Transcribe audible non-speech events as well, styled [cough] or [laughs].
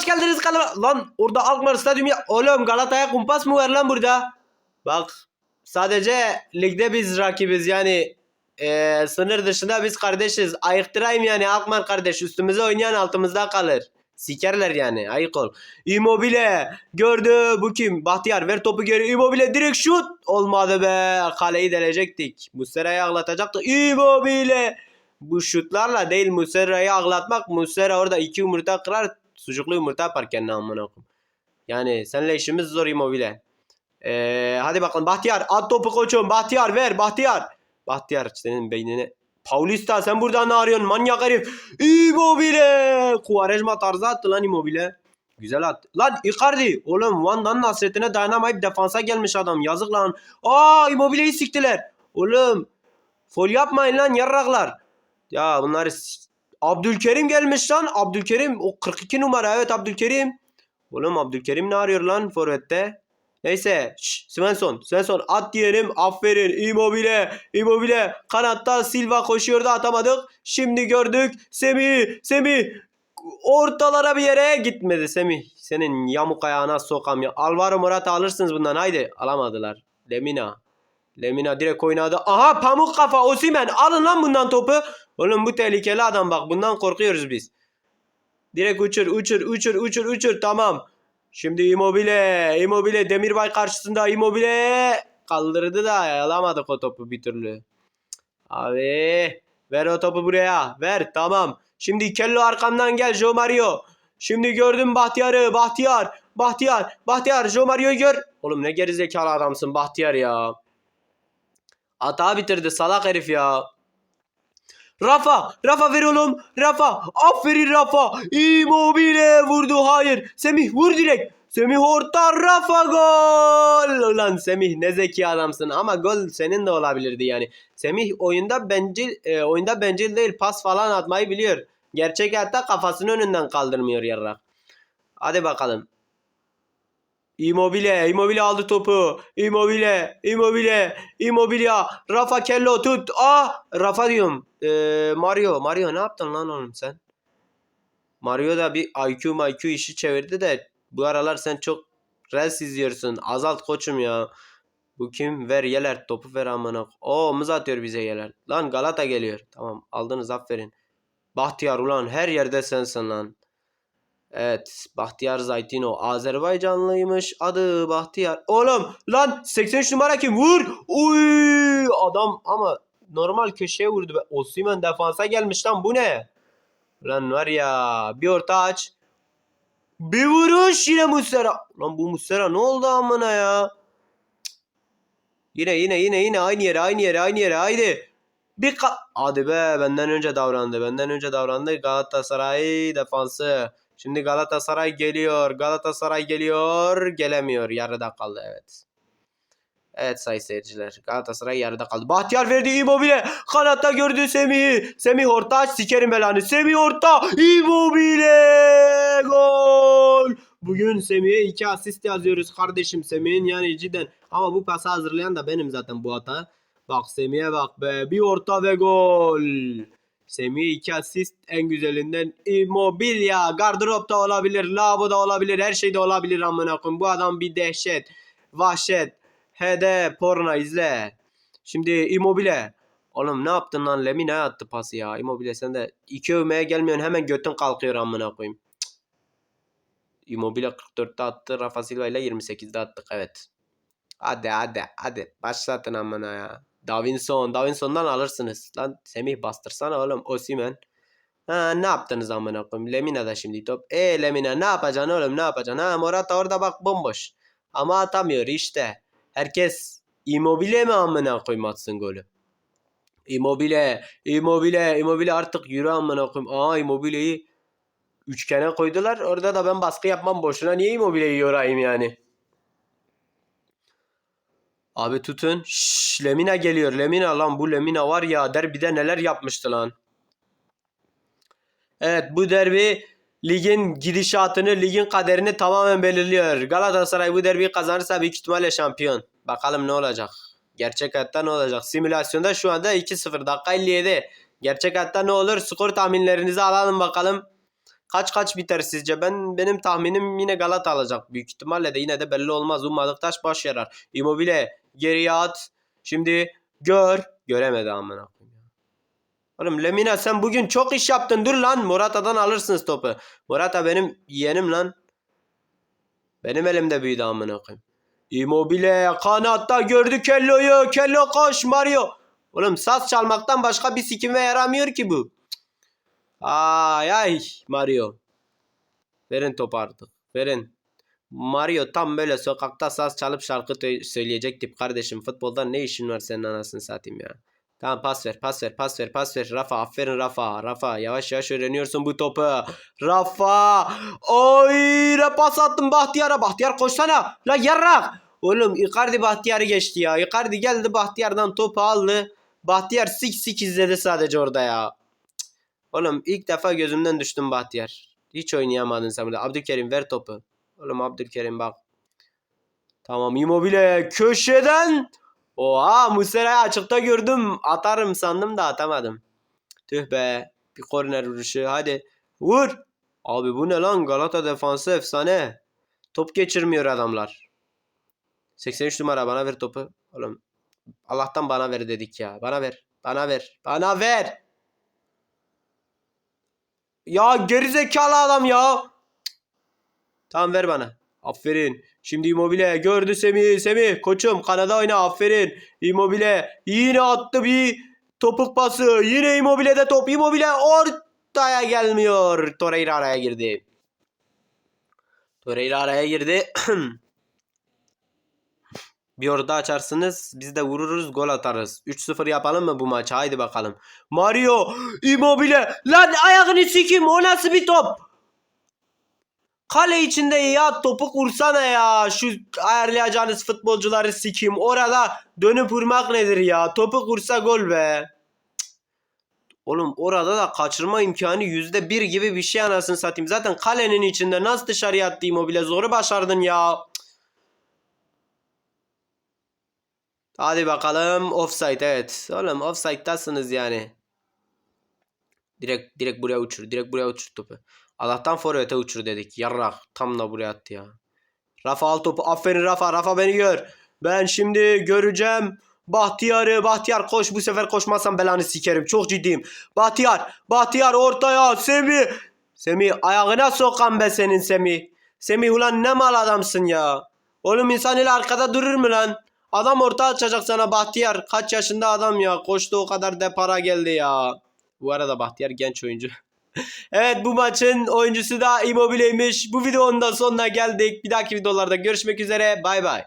hoş geldiniz kanalıma. Lan orada Alkmaar Stadyumu ya. Oğlum Galata'ya kumpas mı var lan burada? Bak sadece ligde biz rakibiz yani eee, sınır dışında biz kardeşiz. Ayıktırayım yani Alkmaar kardeş üstümüze oynayan altımızda kalır. Sikerler yani ayık ol. Immobile gördü bu kim? Bahtiyar ver topu geri Immobile direkt şut. Olmadı be kaleyi delecektik. Muslera'yı ağlatacaktı. Immobile. Bu şutlarla değil Muslera'yı ağlatmak. Muslera orada iki yumurta kırar. Sucuklu yumurta yapar kendine amına. Yani seninle işimiz zor Immobile. Ee, hadi bakalım Bahtiyar at topu koçum. Bahtiyar ver Bahtiyar. Bahtiyar senin beynine. Paulista sen burada ne arıyorsun manyak herif. Immobile. Kuvarejma tarzı attı lan Immobile. Güzel attı. Lan Icardi. Oğlum Van'dan hasretine dayanamayıp defansa gelmiş adam. Yazık lan. Aa Immobile'yi siktiler. Oğlum. Fol yapmayın lan yarraklar. Ya bunları Abdülkerim gelmiş lan. Abdülkerim o 42 numara evet Abdülkerim. Oğlum Abdülkerim ne arıyor lan forvette? Neyse. Şş, Svensson. Svensson at diyelim. Aferin. Immobile. Immobile. Kanatta Silva koşuyordu atamadık. Şimdi gördük. Semih. Semih. Ortalara bir yere gitmedi Semih. Senin yamuk ayağına sokam ya. Alvaro Morata alırsınız bundan. Haydi. Alamadılar. Lemina. Lemina direkt oynadı. Aha pamuk kafa Osimen. Alın lan bundan topu. Oğlum bu tehlikeli adam bak. Bundan korkuyoruz biz. Direkt uçur uçur uçur uçur uçur. Tamam. Şimdi Immobile. Immobile Demirbay karşısında Immobile. Kaldırdı da alamadık o topu bir türlü. Abi. Ver o topu buraya. Ver tamam. Şimdi Kello arkamdan gel Jo Mario. Şimdi gördüm Bahtiyar'ı. Bahtiyar. Bahtiyar. Bahtiyar. Jo Mario'yu gör. Oğlum ne gerizekalı adamsın Bahtiyar ya. Hata bitirdi salak herif ya. Rafa, Rafa ver oğlum. Rafa, aferin Rafa. Immobile vurdu. Hayır. Semih vur direkt. Semih orta Rafa gol. Ulan Semih ne zeki adamsın ama gol senin de olabilirdi yani. Semih oyunda bencil e, oyunda bencil değil pas falan atmayı biliyor. Gerçek hayatta kafasını önünden kaldırmıyor yarrak. Hadi bakalım. Immobile, Immobile aldı topu. Immobile, Immobile, Immobile. Rafa Kello tut. Ah, Rafa diyorum. Ee, Mario, Mario ne yaptın lan oğlum sen? Mario da bir IQ IQ işi çevirdi de bu aralar sen çok Reels izliyorsun. Azalt koçum ya. Bu kim? Ver Yeler topu ver amına. O omuz atıyor bize Yeler. Lan Galata geliyor. Tamam aldınız aferin. Bahtiyar ulan her yerde sensin lan. Evet Bahtiyar Zaytino Azerbaycanlıymış adı Bahtiyar. Oğlum lan 83 numara kim vur. Uy adam ama normal köşeye vurdu. be. Osimhen defansa gelmiş lan bu ne? Lan var ya bir orta aç. Bir vuruş yine Muslera. Lan bu Muslera ne oldu amına ya? Yine yine yine yine aynı yere aynı yere aynı yere haydi. Bir ka Hadi be benden önce davrandı. Benden önce davrandı Galatasaray defansı. Şimdi Galatasaray geliyor. Galatasaray geliyor. Gelemiyor. Yarıda kaldı evet. Evet sayın seyirciler. Galatasaray yarıda kaldı. Bahtiyar verdi Immobile. Kanatta gördü Semih'i. Semih orta aç sikerim belanı. Semih orta. Immobile. Gol. Bugün Semih'e iki asist yazıyoruz kardeşim Semih'in yani cidden. Ama bu pası hazırlayan da benim zaten bu hata. Bak Semih'e bak be. Bir orta ve gol. Semih iki asist en güzelinden Immobile. Gardıropta olabilir. Labo da olabilir. Her şeyde olabilir amına koyayım. Bu adam bir dehşet. Vahşet. HD porno izle. Şimdi Immobile. Oğlum ne yaptın lan Lemina attı pası ya. Immobile sen de iki övmeye gelmiyorsun hemen götün kalkıyor amına koyayım. Immobile 44'te attı. Rafa Silva ile 28'de attık evet. Hadi hadi hadi başlatın amına ya. Davinson. Davinson'dan alırsınız. Lan Semih bastırsana oğlum. Osimen. Ha ne yaptınız amına koyayım? Lemina da şimdi top. E Lemina ne yapacaksın oğlum ne yapacaksın? Ha Morata orada bak bomboş. Ama atamıyor işte. Herkes Immobile mi amına koyayım atsın golü? Immobile, Immobile, Immobile artık yürü amına koyayım. Aa Immobile'yi üçgene koydular. Orada da ben baskı yapmam boşuna. Niye Immobile'yi yorayım yani? Abi tutun. Şşş, Lemina geliyor. Lemina lan bu Lemina var ya derbide neler yapmıştı lan. Evet bu derbi ligin gidişatını, ligin kaderini tamamen belirliyor. Galatasaray bu derbiyi kazanırsa büyük ihtimalle şampiyon. Bakalım ne olacak. Gerçek hayatta ne olacak? Simülasyonda şu anda 2-0 dakika 57. Gerçek hayatta ne olur? Skor tahminlerinizi alalım bakalım. Kaç kaç biter sizce? Ben benim tahminim yine Galata alacak büyük ihtimalle de yine de belli olmaz. Ummadık taş baş yarar. Immobile geriye at. Şimdi gör. Göremedi amına koyayım. ya. Oğlum Lemina sen bugün çok iş yaptın. Dur lan Morata'dan alırsınız topu. Morata benim yeğenim lan. Benim elimde büyüdü amına koyayım. Immobile kanatta gördü Kello'yu. Kello koş Mario. Oğlum saz çalmaktan başka bir sikime yaramıyor ki bu. Ay ay Mario. Verin topu artık. Verin. Mario tam böyle sokakta saz çalıp şarkı söyleyecek tip kardeşim. Futbolda ne işin var senin anasını satayım ya. Tamam pas ver pas ver pas ver pas ver. Rafa aferin Rafa. Rafa yavaş yavaş öğreniyorsun bu topu. Rafa. Oy pas attın Bahtiyar'a. Bahtiyar koşsana. La yarrak. Oğlum Icardi Bahtiyar'ı geçti ya. Icardi geldi Bahtiyar'dan topu aldı. Bahtiyar sik sik izledi sadece orada ya. Oğlum ilk defa gözümden düştün Bahtiyar. Hiç oynayamadın sen burada. Abdülkerim ver topu. Oğlum Abdülkerim bak. Tamam Immobile köşeden. Oha Muslera'yı açıkta gördüm. Atarım sandım da atamadım. Tüh be. Bir korner vuruşu. Hadi. Vur. Abi bu ne lan? Galata defansı efsane. Top geçirmiyor adamlar. 83 numara bana ver topu. Oğlum Allah'tan bana ver dedik ya. Bana ver. Bana ver. Bana ver. Ya gerizekalı adam ya. Tamam ver bana. Aferin. Şimdi Immobile gördü Semih. Semih koçum kanada oyna aferin. Immobile yine attı bir topuk pası. Yine Immobile'de top. Immobile ortaya gelmiyor. Torreira araya girdi. Torreira araya girdi. [clears throat] bir orada açarsınız. Biz de vururuz gol atarız. 3-0 yapalım mı bu maçı? Haydi bakalım. Mario Immobile. Lan ayağını sikeyim. O nasıl bir top? Kale içinde ya topu kursana ya. Şu ayarlayacağınız futbolcuları sikeyim. Orada dönüp vurmak nedir ya? Topu kursa gol be. Cık. Oğlum orada da kaçırma imkanı yüzde bir gibi bir şey anasını satayım. Zaten kalenin içinde nasıl dışarıya attı Immobile zoru başardın ya. Hadi bakalım offside evet. Oğlum offside'tasınız yani. Direkt direkt buraya uçur. Direkt buraya uçur topu. Allah'tan forvete uçur dedik. Yarrak tam da buraya attı ya. Rafa al topu. Aferin Rafa. Rafa beni gör. Ben şimdi göreceğim. Bahtiyar'ı. Bahtiyar koş. Bu sefer koşmazsam belanı sikerim. Çok ciddiyim. Bahtiyar. Bahtiyar ortaya. Semih. Semih ayağına sokan be senin Semih. Semih ulan ne mal adamsın ya. Oğlum insan ile arkada durur mu lan? Adam orta açacak sana Bahtiyar. Kaç yaşında adam ya. Koştu o kadar depara geldi ya. Bu arada Bahtiyar genç oyuncu. [laughs] evet bu maçın oyuncusu da Immobile'ymiş. Bu videonun da sonuna geldik. Bir dahaki videolarda görüşmek üzere. Bay bay.